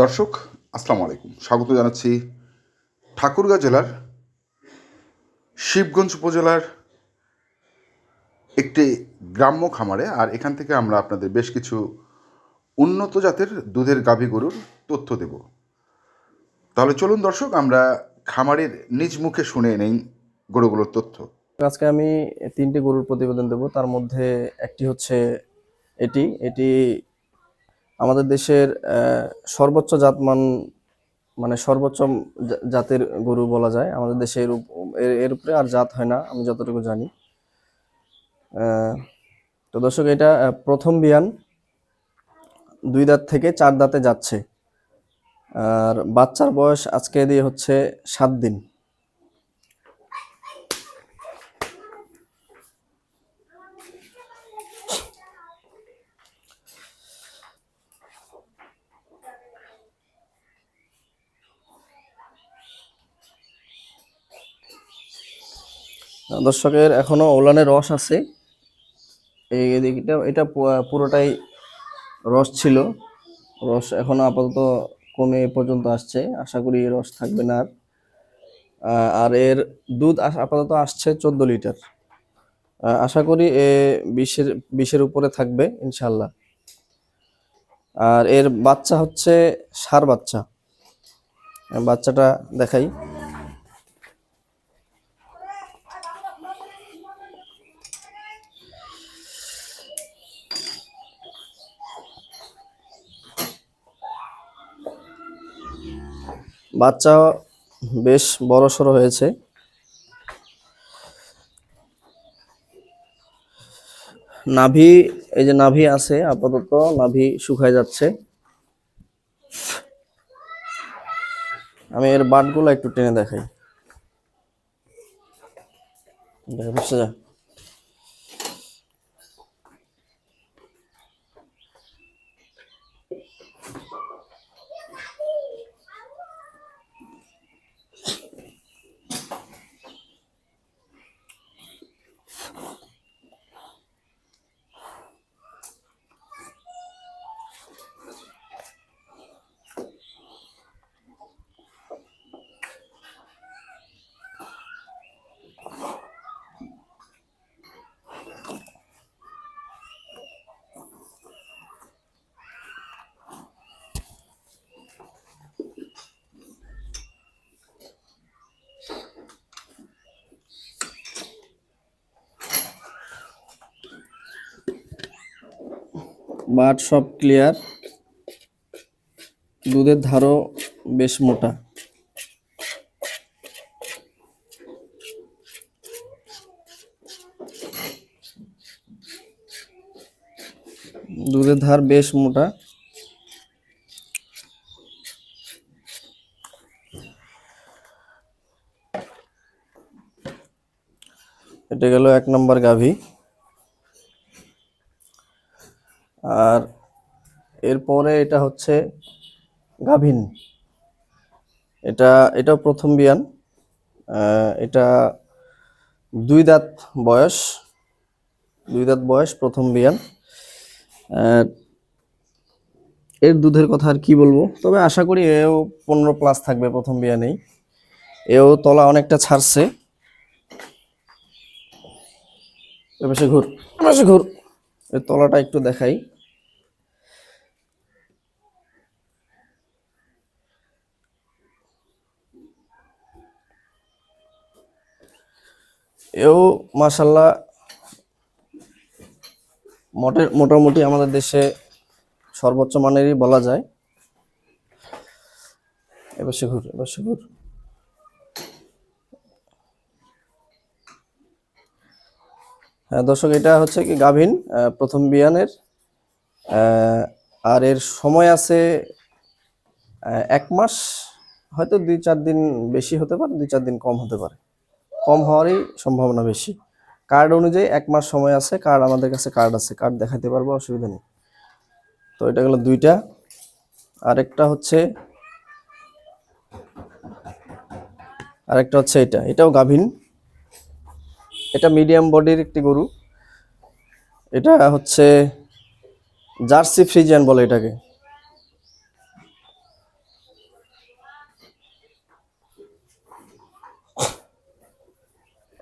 দর্শক, আসসালামু আলাইকুম। স্বাগত জানাচ্ছি ঠাকুরগাঁ জেলার শিবগঞ্জ উপজেলার একটি গ্রাম্য খামারে, আর এখান থেকে আমরা আপনাদের বেশ কিছু উন্নত জাতের দুধের গাভী গরুর তথ্য দেব। তাহলে চলুন দর্শক, আমরা খামারের নিজ মুখে শুনে নেই গরুগুলোর তথ্য। আজকে আমি তিনটি গরুর প্রতিবেদন দেব। তার মধ্যে একটি হচ্ছে এটি। এটি আমাদের দেশের সর্বোচ্চ জাতমান মানে সর্বোচ্চ জাতের গরু বলা যায়। আমাদের দেশে এর উপরে আর জাত হয় না, আমি যতটুকু জানি। তো দর্শক, এটা প্রথম বিয়ান। দুই দাঁত থেকে চার দাঁতে যাচ্ছে। আর বাচ্চার বয়স আজকে দিয়ে হচ্ছে সাত দিন। দর্শকের এখনও ওলানের রস আছে। এই এদিকটা, এটা পুরোটাই রস ছিল। রস এখনও আপাতত কমে পর্যন্ত আসছে। আশা করি রস থাকবে না আর। আর এর দুধ আপাতত আসছে চোদ্দ লিটার। আশা করি এ বিশের বিশের উপরে থাকবে ইনশাল্লাহ আর এর বাচ্চা হচ্ছে সার বাচ্চা। বাচ্চাটা দেখাই। বাচ্চা বেশ বড় সড়ো হয়েছে। নাভি, এই যে নাভি আছে, আপাতত নাভি শুকায় যাচ্ছে। আমি এর বাটগুলো একটু টেনে দেখাই। দেখা বুঝছে যা বাট সব ক্লিয়ার দুধের ধারও বেশ মোটা। দুধের ধার বেশ মোটা। এটা গেল এক নম্বর গাভী আর এরপরে এটা হচ্ছে গাভিন। এটা, এটাও প্রথম বিয়ান। এটা দুই দাঁত বয়স, দুই দাঁত বয়স প্রথম বিয়ান। এর দুধের কথা আর কি বলব? তবে আশা করি এও পনেরো প্লাস থাকবে প্রথম বিয়ানেই। এও তলা অনেকটা ছাড়ছে। ঘুর ঘুর। এর তলাটা একটু দেখাই। এও মাসাল্লাহ মোটে মোটামুটি আমাদের দেশে সর্বোচ্চ মানেরই বলা যায়। এবার ঘুর এবার ঘুর হ্যাঁ দর্শক, এটা হচ্ছে কি গাভিন প্রথম বিয়ানের আর এর সময় আছে এক মাস, হয়তো দুই চার দিন বেশি হতে পারে, দুই চার দিন কম হতে পারে। কম হওয়ারই সম্ভাবনা বেশি। কার্ড অনুযায়ী এক মাস সময় আছে, কার্ড আমাদের কাছে কার্ড আছে, কার্ড দেখাতে পারব, অসুবিধা নেই। তো এটা গেলো দুইটা। আরেকটা হচ্ছে আরেকটা হচ্ছে এটা, এটাও গাভিন। এটা মিডিয়াম বডির একটি গরু। এটা হচ্ছে জার্সি ফ্রিজিয়ান বলে এটাকে।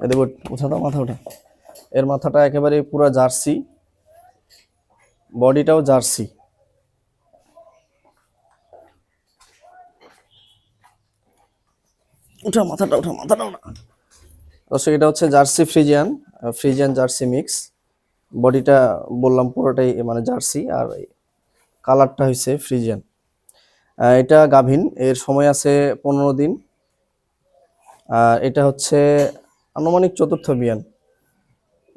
দেবো উঠা দাও মাথা ওঠা এর মাথাটা একেবারে পুরো জার্সি, বডিটাও জার্সি। উঠা, মাথাটা উঠা মাথাটা উঠা। দর্শক, এটা হচ্ছে Jersey Friesian Friesian Jersey mix. বডিটা বললাম পুরোটাই মানে জার্সি, আর কালারটা হয়েছে ফ্রিজিয়ান। এটা গাভিন, এর সময় আছে পনেরো দিন। আর এটা হচ্ছে আনুমানিক চতুর্থ বিয়ান।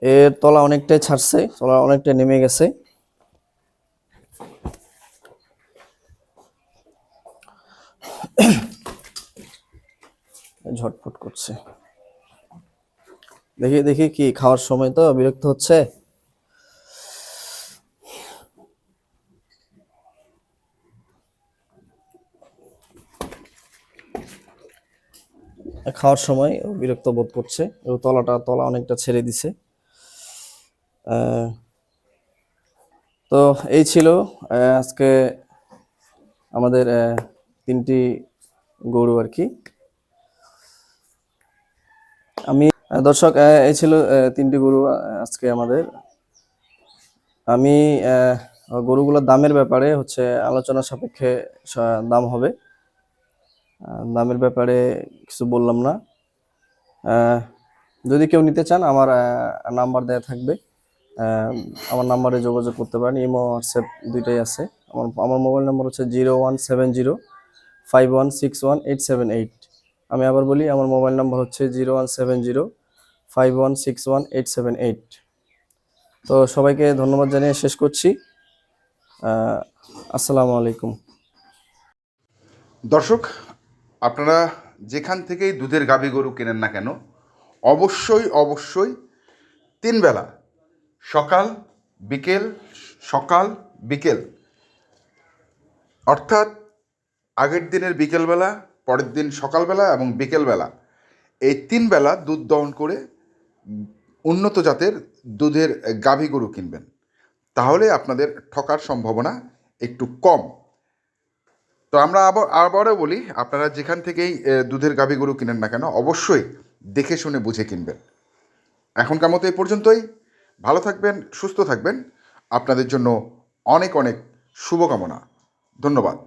এর তলা অনেকটাই ছাড়ছে, তলা অনেকটাই নেমে গেছে। ঝটফট করছে। দেখি দেখি কি খাওয়ার সময় তো বিরক্ত হচ্ছে। খাওয়ার সময় ও বিরক্ত বোধ করছে। ও তলাটা, তলা অনেকটা ছেড়ে দিছে। তো এই ছিল আজকে আমাদের তিনটি গরু আর কি। আমি দর্শক এই ছিল তিনটি গরু আজকে আমাদের। আমি গরুগুলোর দামের ব্যাপারে হচ্ছে আলোচনা সাপেক্ষে দাম হবে। দামের ব্যাপারে কিছু বললাম না। যদি কেউ নিতে চান, আমার নাম্বার দেওয়া থাকবে। আমার নাম্বারে যোগাযোগ করতে পারেন। ইমো, হোয়াটসঅ্যাপ দুইটাই আছে। আমার আমার মোবাইল নাম্বার হচ্ছে zero one seven zero five one six one eight seven eight. আমি আবার বলি, আমার মোবাইল নাম্বার হচ্ছে zero one seven zero five one six one eight seven eight. তো সবাইকে ধন্যবাদ জানিয়ে শেষ করছি। আসসালামু আলাইকুম। দর্শক আপনারা যেখান থেকেই দুধের গাভী গরু কেনেন না কেন, অবশ্যই অবশ্যই তিন বেলা সকাল, বিকেল সকাল, বিকেল। অর্থাৎ আগের দিনের বিকেলবেলা, পরের দিন সকালবেলা এবং বিকেলবেলা এই তিন বেলা দুধ দহন করে উন্নত জাতের দুধের গাভী গরু কিনবেন। তাহলে আপনাদের ঠকার সম্ভাবনা একটু কম। তো আমরা আবার আবারও বলি, আপনারা যেখান থেকেই দুধের গাভী গরু কিনেন না কেন, অবশ্যই দেখে শুনে বুঝে কিনবেন। এখনকার মতো এই পর্যন্তই। ভালো থাকবেন, সুস্থ থাকবেন। আপনাদের জন্য অনেক অনেক শুভকামনা। ধন্যবাদ।